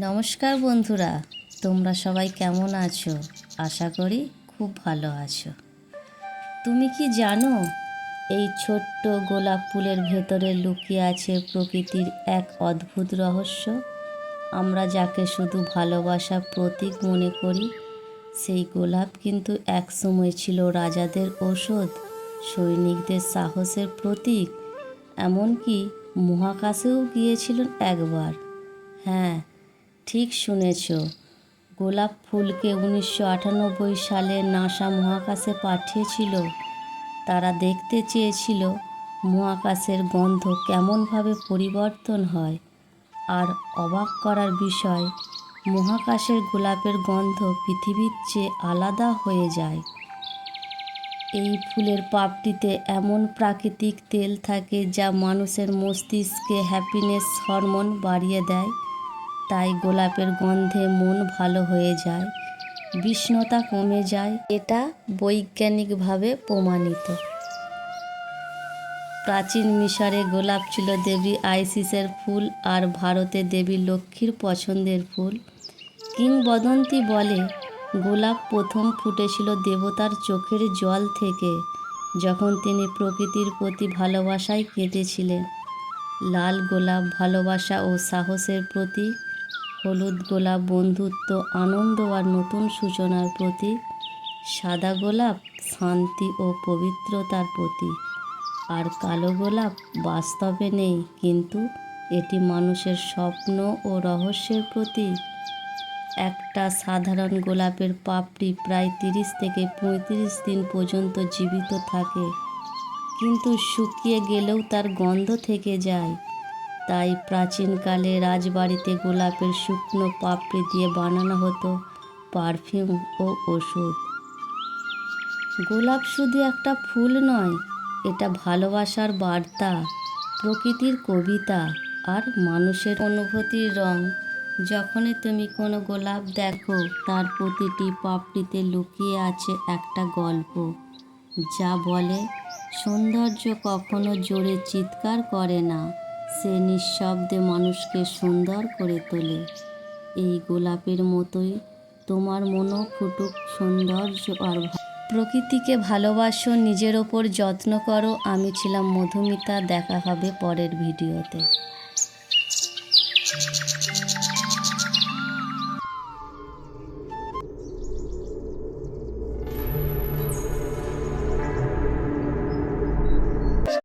নমস্কার বন্ধুরা, তোমরা সবাই কেমন আছো? আশা করি খুব ভালো আছো। তুমি কি জানো, এই ছোট্ট গোলাপ ফুলের ভেতরে লুকিয়ে আছে প্রকৃতির এক অদ্ভুত রহস্য? আমরা যাকে শুধু ভালোবাসা প্রতীক মনে করি, সেই গোলাপ কিন্তু এক সময় ছিল রাজাদের ঔষধ, সৈনিকদের সাহসের প্রতীক, এমনকি মহাকাশেও গিয়েছিলেন একবার। হ্যাঁ ঠিক শুনেছ। গোলাপ ফুলকে উনিশশো আটানব্বই সালে নাসা মহাকাশে পাঠিয়েছিল। তারা দেখতে চেয়েছিল মহাকাশের গন্ধ কেমনভাবে পরিবর্তন হয়। আর অবাক করার বিষয়, মহাকাশের গোলাপের গন্ধ পৃথিবীর চেয়ে আলাদা হয়ে যায়। এই ফুলের পাপটিতে এমন প্রাকৃতিক তেল থাকে যা মানুষের মস্তিষ্কে হ্যাপিনেস হরমোন বাড়িয়ে দেয়। তাই গোলাপের গন্ধে মন ভালো হয়ে যায়, বিষণ্ণতা কমে যায়। এটা বৈজ্ঞানিকভাবে প্রমাণিত। প্রাচীন মিশরে গোলাপ ছিল দেবী আইসিসের ফুল আর ভারতে দেবী লক্ষ্মীর পছন্দের ফুল। কিংবদন্তি বলে, গোলাপ প্রথম ফুটেছিল দেবতার চোখের জল থেকে, যখন তিনি প্রকৃতির প্রতি ভালোবাসায় কেটেছিলেন লাল গোলাপ ভালোবাসা ও সাহসের প্রতীক হলুদ গোলাপ বন্ধুত্ব, আনন্দ আর নতুন সূচনার প্রতীক সাদা গোলাপ শান্তি ও পবিত্রতার প্রতীক আর কালো গোলাপ বাস্তবে নেই, কিন্তু এটি মানুষের স্বপ্ন ও রহস্যের প্রতীক একটা সাধারণ গোলাপের পাপড়ি প্রায় তিরিশ থেকে পঁয়ত্রিশ দিন পর্যন্ত জীবিত থাকে, কিন্তু শুকিয়ে গেলেও তার গন্ধ থেকে যায়। তাই প্রাচীনকালে রাজবাড়িতে গোলাপের শুকনো পাপড়ি দিয়ে বানানো হতো পারফিউম ও ওষুধ। গোলাপ শুধু একটা ফুল নয়, এটা ভালোবাসার বার্তা, প্রকৃতির কবিতা আর মানুষের অনুভূতির রং। যখনই তুমি কোনো গোলাপ দেখো, তার প্রতিটি পাপড়িতে লুকিয়ে আছে একটা গল্প, যা বলে, সৌন্দর্য কখনো জোরে চিৎকার করে না। সে নিঃশব্দে মানুষকে সুন্দর করে তোলে। এই গোলাপের মতোই তোমার মনও ফুটুক সৌন্দর্য আর প্রকৃতিকে ভালোবাসো, নিজের ওপর যত্ন করো। আমি ছিলাম মধুমিতা, দেখা হবে পরের ভিডিওতে।